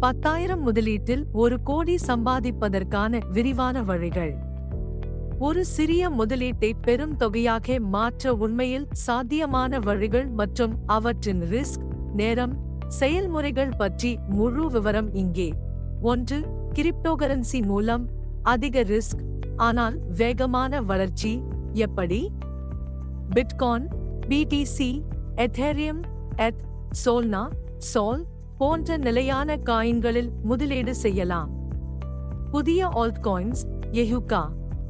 பத்தாயிரம் முதலீட்டில் ஒரு கோடி சம்பாதிப்பதற்கான விரிவான வழிகள். ஒரு சிறிய முதலீட்டை பெரும் தொகையாக மாற்ற உண்மையில் சாத்தியமான வழிகள் மற்றும் அவற்றின் ரிஸ்க் நேரம் செயல்முறைகள் பற்றி முழு விவரம் இங்கே. ஒன்று கிரிப்டோகரன்சி மூலம் அதிக ரிஸ்க் ஆனால் வேகமான வளர்ச்சி எப்படி? பிட்கான் பிடிசி எதேரியம் எத் சோல்னா சோல் போன்ற நிலையான காயின்களில் முதலீடு செய்யலாம். புதிய ஆல்ட்காயின்ஸ் எஹுகா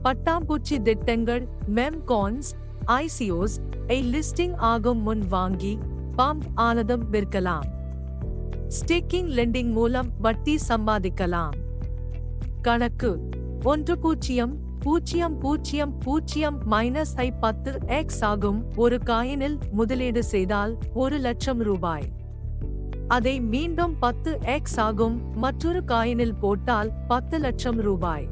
பட்டாம்பூச்சி திட்டங்கள் மெம்கான்ஸ் ஐசிஓஸ் ஐ லிஸ்டிங் ஆகும் முன் வாங்கி பம்ப் ஆனதும் விற்கலாம். ஸ்டேக்கிங் லெண்டிங் மூலம் வட்டி சம்பாதிக்கலாம். கணக்கு ஒன்று பூஜ்ஜியம் பூஜ்ஜியம் பூஜ்ஜியம் பூஜ்ஜியம் மைனஸ் ஐ பத்து எக்ஸ் ஆகும் ஒரு காயினில் முதலீடு செய்தால் ஒரு லட்சம் ரூபாய். அதை மீண்டும் பத்து எக்ஸ் ஆகும். மற்றொரு காயினில் போட்டால் பத்து லட்சம் ரூபாய்.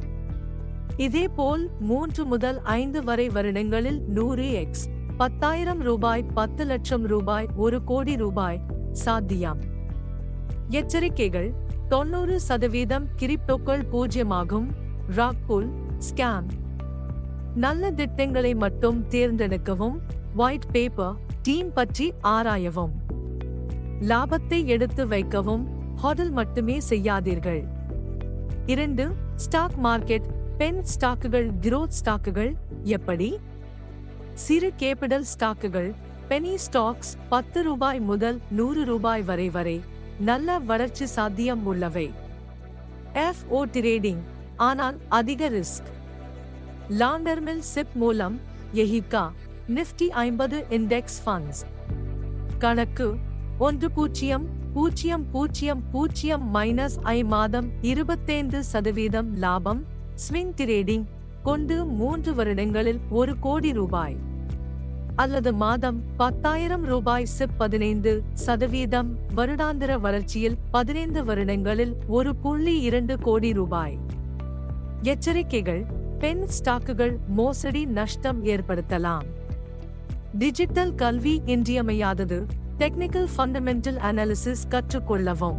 இதேபோல் மூன்று முதல் ஐந்து வரை வருடங்களில் நூறு எக்ஸ் பத்தாயிரம் ரூபாய் பத்து லட்சம் ரூபாய் ஒரு கோடி ரூபாய். சாத்தியம். எச்சரிக்கைகள். தொண்ணூறு சதவீதம் கிரிப்டோக்கள் பூஜ்யமாகும். ராக்புல் ஸ்கேம். நல்ல திட்டங்களை மட்டும் தேர்ந்தெடுக்கவும். ஒயிட் பேப்பர் டீம் பற்றி ஆராயவும். லாபத்தை எடுத்து வைக்கவும் ஹோட்டல் மட்டுமே செய்யாதீர்கள். இரண்டு ஸ்டாக் மார்க்கெட் பென் ஸ்டாக்குகள் கிரோத் ஸ்டாக்குகள் எப்படி? சிறு கேபிடல் ஸ்டாக்குகள் பெனி ஸ்டாக்ஸ் பத்து ரூபாய் முதல் நூறு ரூபாய் வரை வரை நல்ல வளர்ச்சி சாத்தியம் உள்ளவை. எஃப் ஓ ட்ரேடிங் ஆனால் அதிக ரிஸ்க் லாண்டர்மில் சிப் மூலம் எஹிகா நிஃப்டி ஐம்பது இண்டெக்ஸ் ஃபண்ட்ஸ் கணக்கு ஒன்று பூஜ்ஜியம் பூஜ்ஜியம் பூஜ்ஜியம் பூஜ்ஜியம் மைனஸ் ஐ மாதம் இருபத்தைந்து சதவீதம் லாபம். ஸ்விங் ட்ரேடிங் கொண்டு மூன்று வருடங்களில் ஒரு கோடி ரூபாய் அல்லது மாதம் பத்தாயிரம் ரூபாய் சிப் பதினைந்து சதவீதம். வருடாந்திர வளர்ச்சியில் பதினைந்து வருடங்களில் ஒரு புள்ளி இரண்டு கோடி ரூபாய். எச்சரிக்கைகள் பென் ஸ்டாக்குகள் மோசடி நஷ்டம் ஏற்படுத்தலாம். டிஜிட்டல் கல்வி இன்றியமையாதது. டெக்னிக்கல் ஃபண்டமெண்டல் அனாலிசிஸ் கற்றுக்கொள்ளவும்.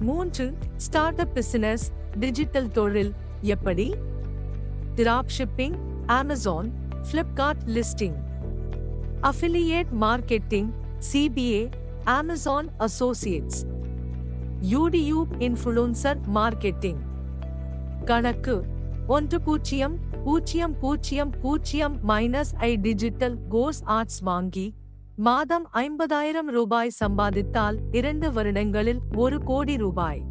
மூன்று ஸ்டார்ட் அப் பிசினஸ் டிஜிட்டல் தொழில் எப்படி drop shipping Amazon Flipkart listing affiliate marketing CPA Amazon associates YouTube influencer marketing கணக்கு ஒன்று பூஜ்ஜியம் பூஜ்ஜியம் பூஜ்ஜியம் பூஜ்ஜியம் minus I digital course arts வாங்கி மாதம் ஐம்பதாயிரம் ரூபாய் சம்பாதித்தால் இரண்டு வருடங்களில் ஒரு கோடி ரூபாய்.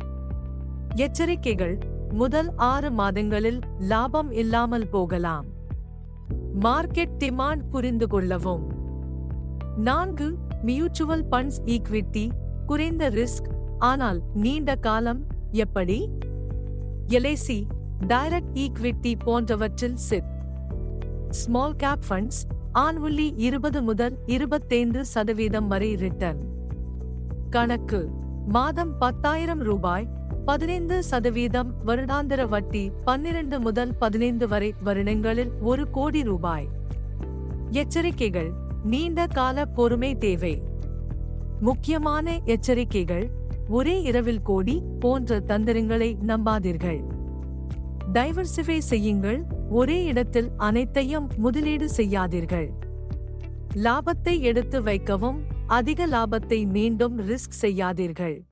எச்சரிக்கைகள் முதல் ஆறு மாதங்களில் லாபம் இல்லாமல் போகலாம். மார்க்கெட் டிமாண்ட் புரிந்து கொள்ளவும். நான்கு மியூச்சுவல் ஃபண்ட்ஸ் ஈக்விட்டி குறைந்த ரிஸ்க் ஆனால் நீண்ட காலம் எப்படி? எல்ஐசி டைரக்ட் ஈக்விட்டி போன்றவற்றில் SIP. Small cap funds annually இருபது முதல் இருபத்தைந்து சதவீதம் வரை ரிட்டர்ன் கணக்கு. மாதம் பத்தாயிரம் ரூபாய் பதினைந்து சதவீதம் வருடாந்திர வட்டி பன்னிரண்டு முதல் பதினைந்து வரை வருடங்களில் ஒரு கோடி ரூபாய். எச்சரிக்கைகள். நீண்ட கால பொறுமை தேவை. முக்கியமான எச்சரிக்கைகள். ஒரே இரவில் கோடி போன்ற தந்திரங்களை நம்பாதீர்கள். டைவர்சிஃபை செய்யுங்கள். ஒரே இடத்தில் அனைத்தையும் முதலீடு செய்யாதீர்கள். லாபத்தை எடுத்து வைக்கவும் அதிக லாபத்தை மீண்டும் ரிஸ்க் செய்யாதீர்கள்.